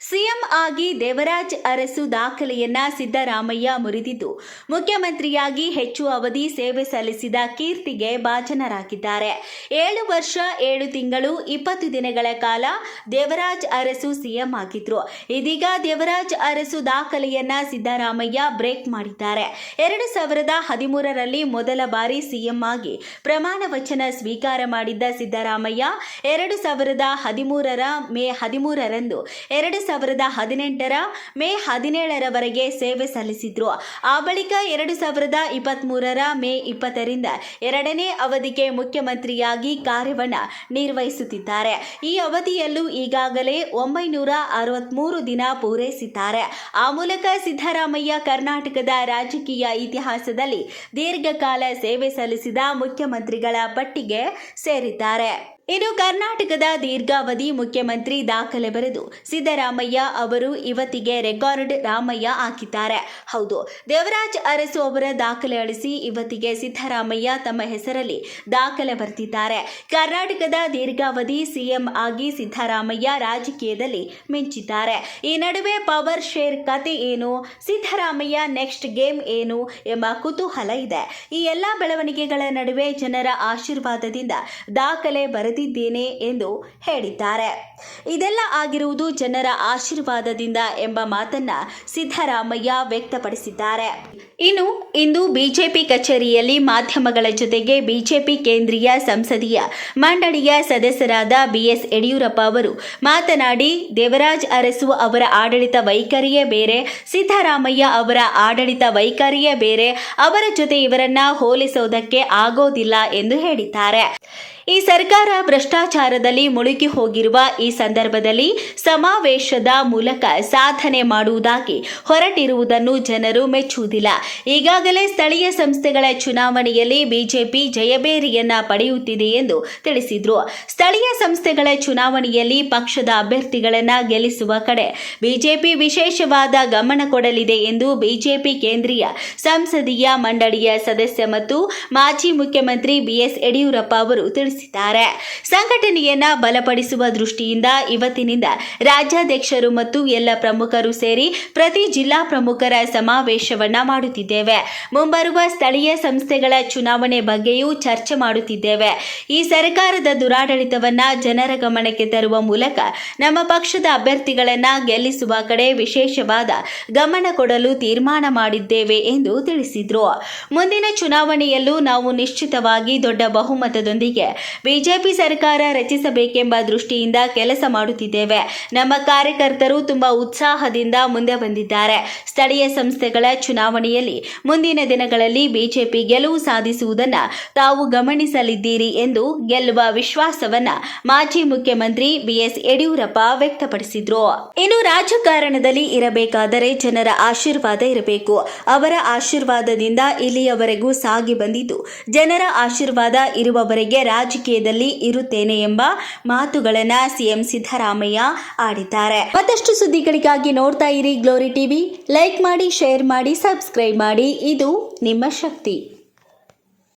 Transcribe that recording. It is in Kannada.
ಸಿಎಂ ಆಗಿ ದೇವರಾಜ್ ಅರಸು ದಾಖಲೆಯನ್ನ ಸಿದ್ದರಾಮಯ್ಯ ಮುರಿದಿದ್ದು, ಮುಖ್ಯಮಂತ್ರಿಯಾಗಿ ಹೆಚ್ಚು ಅವಧಿ ಸೇವೆ ಸಲ್ಲಿಸಿದ ಕೀರ್ತಿಗೆ ಭಾಜನರಾಗಿದ್ದಾರೆ. ಏಳು ವರ್ಷ, ಏಳು ತಿಂಗಳು, ಇಪ್ಪತ್ತು ದಿನಗಳ ಕಾಲ ದೇವರಾಜ್ ಅರಸು ಸಿಎಂ ಆಗಿದ್ರು. ಇದೀಗ ದೇವರಾಜ್ ಅರಸು ದಾಖಲೆಯನ್ನ ಸಿದ್ದರಾಮಯ್ಯ ಬ್ರೇಕ್ ಮಾಡಿದ್ದಾರೆ. ಎರಡು ಸಾವಿರದ ಹದಿಮೂರರಲ್ಲಿ ಮೊದಲ ಬಾರಿ ಸಿಎಂ ಆಗಿ ಪ್ರಮಾಣ ವಚನ ಸ್ವೀಕಾರ ಮಾಡಿದ್ದ ಸಿದ್ದರಾಮಯ್ಯ ಎರಡು ಸಾವಿರದ ಹದಿಮೂರರ ಮೇ ಹದಿಮೂರರಂದು ಎರಡು ಸಾವಿರದ ಹದಿನೆಂಟರ ಮೇ ಹದಿನೇಳರವರೆಗೆ ಸೇವೆ ಸಲ್ಲಿಸಿದ್ರು. ಆ ಬಳಿಕ ಎರಡು ಸಾವಿರದ ಇಪ್ಪತ್ತ್ಮೂರರ ಮೇ ಇಪ್ಪತ್ತರಿಂದ ಎರಡನೇ ಅವಧಿಗೆ ಮುಖ್ಯಮಂತ್ರಿಯಾಗಿ ಕಾರ್ಯವನ್ನು ನಿರ್ವಹಿಸುತ್ತಿದ್ದಾರೆ. ಈ ಅವಧಿಯಲ್ಲೂ ಈಗಾಗಲೇ ಒಂಬೈನೂರ ಅರವತ್ಮೂರು ದಿನ ಪೂರೈಸಿದ್ದಾರೆ. ಆ ಮೂಲಕ ಸಿದ್ದರಾಮಯ್ಯ ಕರ್ನಾಟಕದ ರಾಜಕೀಯ ಇತಿಹಾಸದಲ್ಲಿ ದೀರ್ಘಕಾಲ ಸೇವೆ ಸಲ್ಲಿಸಿದ ಮುಖ್ಯಮಂತ್ರಿಗಳ ಪಟ್ಟಿಗೆ ಸೇರಿದ್ದಾರೆ. ಇನ್ನು ಕರ್ನಾಟಕದ ದೀರ್ಘಾವಧಿ ಮುಖ್ಯಮಂತ್ರಿ ದಾಖಲೆ ಬರೆದು ಸಿದ್ದರಾಮಯ್ಯ ಅವರು ಇವತ್ತಿಗೆ ರೆಕಾರ್ಡ್ ರಾಮಯ್ಯ ಹಾಕಿದ್ದಾರೆ. ಹೌದು, ದೇವರಾಜ್ ಅರಸು ಅವರ ದಾಖಲೆ ಅಳಿಸಿ ಇವತ್ತಿಗೆ ಸಿದ್ದರಾಮಯ್ಯ ತಮ್ಮ ಹೆಸರಲ್ಲಿ ದಾಖಲೆ ಬರೆದಿದ್ದಾರೆ ಕರ್ನಾಟಕದ ದೀರ್ಘಾವಧಿ ಸಿಎಂ ಆಗಿ ಸಿದ್ದರಾಮಯ್ಯ ರಾಜಕೀಯದಲ್ಲಿ ಮಿಂಚಿದ್ದಾರೆ. ಈ ನಡುವೆ ಪವರ್ ಶೇರ್ ಕತೆ ಏನು, ಸಿದ್ದರಾಮಯ್ಯ ನೆಕ್ಸ್ಟ್ ಗೇಮ್ ಏನು ಎಂಬ ಕುತೂಹಲ ಇದೆ. ಈ ಎಲ್ಲ ಬೆಳವಣಿಗೆಗಳ ನಡುವೆ ಜನರ ಆಶೀರ್ವಾದದಿಂದ ದಾಖಲೆ ಬರೆದಿದ್ದೇನೆ ಎಂದು ಹೇಳಿದ್ದಾರೆ. ಇದೆಲ್ಲ ಆಗಿರುವುದು ಜನರ ಆಶೀರ್ವಾದದಿಂದ ಎಂಬ ಮಾತನ್ನ ಸಿದ್ದರಾಮಯ್ಯ ವ್ಯಕ್ತಪಡಿಸಿದ್ದಾರೆ. ಇನ್ನು, ಇಂದು ಬಿಜೆಪಿ ಕಚೇರಿಯಲ್ಲಿ ಮಾಧ್ಯಮಗಳ ಜೊತೆಗೆ ಬಿಜೆಪಿ ಕೇಂದ್ರೀಯ ಸಂಸದೀಯ ಮಂಡಳಿಯ ಸದಸ್ಯರಾದ ಬಿಎಸ್ ಯಡಿಯೂರಪ್ಪ ಅವರು ಮಾತನಾಡಿ, ದೇವರಾಜ್ ಅರಸು ಅವರ ಆಡಳಿತ ವೈಖರಿಯೇ ಬೇರೆ, ಸಿದ್ದರಾಮಯ್ಯ ಅವರ ಆಡಳಿತ ವೈಖರಿಯೇ ಬೇರೆ, ಅವರ ಜೊತೆ ಇವರನ್ನ ಹೋಲಿಸೋದಕ್ಕೆ ಆಗೋದಿಲ್ಲ ಎಂದು ಹೇಳಿದ್ದಾರೆ. ಈ ಸರ್ಕಾರ ಭ್ರಷ್ಟಾಚಾರದಲ್ಲಿ ಮುಳುಗಿ ಹೋಗಿರುವ ಈ ಸಂದರ್ಭದಲ್ಲಿ ಸಮಾವೇಶದ ಮೂಲಕ ಸಾಧನೆ ಮಾಡುವುದಾಗಿ ಹೊರಟಿರುವುದನ್ನು ಜನರು ಮೆಚ್ಚುವುದಿಲ್ಲ. ಈಗಾಗಲೇ ಸ್ಥಳೀಯ ಸಂಸ್ಥೆಗಳ ಚುನಾವಣೆಯಲ್ಲಿ ಬಿಜೆಪಿ ಜಯಬೇರಿಯನ್ನ ಪಡೆಯುತ್ತಿದೆ ಎಂದು ತಿಳಿಸಿದ್ರು. ಸ್ಥಳೀಯ ಸಂಸ್ಥೆಗಳ ಚುನಾವಣೆಯಲ್ಲಿ ಪಕ್ಷದ ಅಭ್ಯರ್ಥಿಗಳನ್ನ ಗೆಲ್ಲಿಸುವ ಕಡೆ ಬಿಜೆಪಿ ವಿಶೇಷವಾದ ಗಮನ ಕೊಡಲಿದೆ ಎಂದು ಬಿಜೆಪಿ ಕೇಂದ್ರೀಯ ಸಂಸದೀಯ ಮಂಡಳಿಯ ಸದಸ್ಯ ಮತ್ತು ಮಾಜಿ ಮುಖ್ಯಮಂತ್ರಿ ಬಿಎಸ್ ಯಡಿಯೂರಪ್ಪ ಅವರು ತಿಳಿಸಿದ್ದಾರೆ. ಸಂಘಟನೆಯನ್ನ ಬಲಪಡಿಸುವ ದೃಷ್ಟಿಯಿಂದ ಇವತ್ತಿನಿಂದ ರಾಜ್ಯಾಧ್ಯಕ್ಷರು ಮತ್ತು ಎಲ್ಲ ಪ್ರಮುಖರು ಸೇರಿ ಪ್ರತಿ ಜಿಲ್ಲಾ ಪ್ರಮುಖರ ಸಮಾವೇಶವನ್ನ ಮಾಡುತ್ತಿದ್ದೇವೆ. ಮುಂಬರುವ ಸ್ಥಳೀಯ ಸಂಸ್ಥೆಗಳ ಚುನಾವಣೆ ಬಗ್ಗೆಯೂ ಚರ್ಚೆ ಮಾಡುತ್ತಿದ್ದೇವೆ. ಈ ಸರ್ಕಾರದ ದುರಾಡಳಿತವನ್ನ ಜನರ ಗಮನಕ್ಕೆ ತರುವ ಮೂಲಕ ನಮ್ಮ ಪಕ್ಷದ ಅಭ್ಯರ್ಥಿಗಳನ್ನ ಗೆಲ್ಲಿಸುವ ಕಡೆ ವಿಶೇಷವಾದ ಗಮನ ಕೊಡಲು ತೀರ್ಮಾನ ಮಾಡಿದ್ದೇವೆ ಎಂದು ತಿಳಿಸಿದ್ರು. ಮುಂದಿನ ಚುನಾವಣೆಯಲ್ಲೂ ನಾವು ನಿಶ್ಚಿತವಾಗಿ ದೊಡ್ಡ ಬಹುಮತದೊಂದಿಗೆ ಬಿಜೆಪಿ ಸರ್ಕಾರ ರಚಿಸಬೇಕೆಂಬ ದೃಷ್ಟಿಯಿಂದ ಕೆಲಸ ಮಾಡುತ್ತಿದ್ದೇವೆ. ನಮ್ಮ ಕಾರ್ಯಕರ್ತರು ತುಂಬಾ ಉತ್ಸಾಹದಿಂದ ಮುಂದೆ ಬಂದಿದ್ದಾರೆ. ಸ್ಥಳೀಯ ಸಂಸ್ಥೆಗಳ ಚುನಾವಣೆಯಲ್ಲಿ ಮುಂದಿನ ದಿನಗಳಲ್ಲಿ ಬಿಜೆಪಿ ಗೆಲುವು ಸಾಧಿಸುವುದನ್ನು ತಾವು ಗಮನಿಸಲಿದ್ದೀರಿ ಎಂದು ಗೆಲ್ಲುವ ವಿಶ್ವಾಸವನ್ನ ಮಾಜಿ ಮುಖ್ಯಮಂತ್ರಿ ಬಿಎಸ್ ಯಡಿಯೂರಪ್ಪ ವ್ಯಕ್ತಪಡಿಸಿದ್ರು. ಇನ್ನು ರಾಜಕಾರಣದಲ್ಲಿ ಇರಬೇಕಾದರೆ ಜನರ ಆಶೀರ್ವಾದ ಇರಬೇಕು. ಅವರ ಆಶೀರ್ವಾದದಿಂದ ಇಲ್ಲಿಯವರೆಗೂ ಸಾಗಿ ಬಂದಿದ್ದು, ಜನರ ಆಶೀರ್ವಾದ ಇರುವವರೆಗೆ ರಾಜಕೀಯದಲ್ಲಿ ಇರುತ್ತೇನೆ ಎಂಬ ಮಾತುಗಳನ್ನ ಸಿಎಂ ಸಿದ್ದರಾಮಯ್ಯ ಆಡಿದ್ದಾರೆ. ಮತ್ತಷ್ಟು ಸುದ್ದಿಗಳಿಗಾಗಿ ನೋಡ್ತಾ ಇರಿ ಗ್ಲೋರಿ ಟಿವಿ ಲೈಕ್ ಮಾಡಿ ಶೇರ್ ಮಾಡಿ ಸಬ್ಸ್ಕ್ರೈಬ್ ಮಾಡಿ. ಇದು ನಿಮ್ಮ ಶಕ್ತಿ.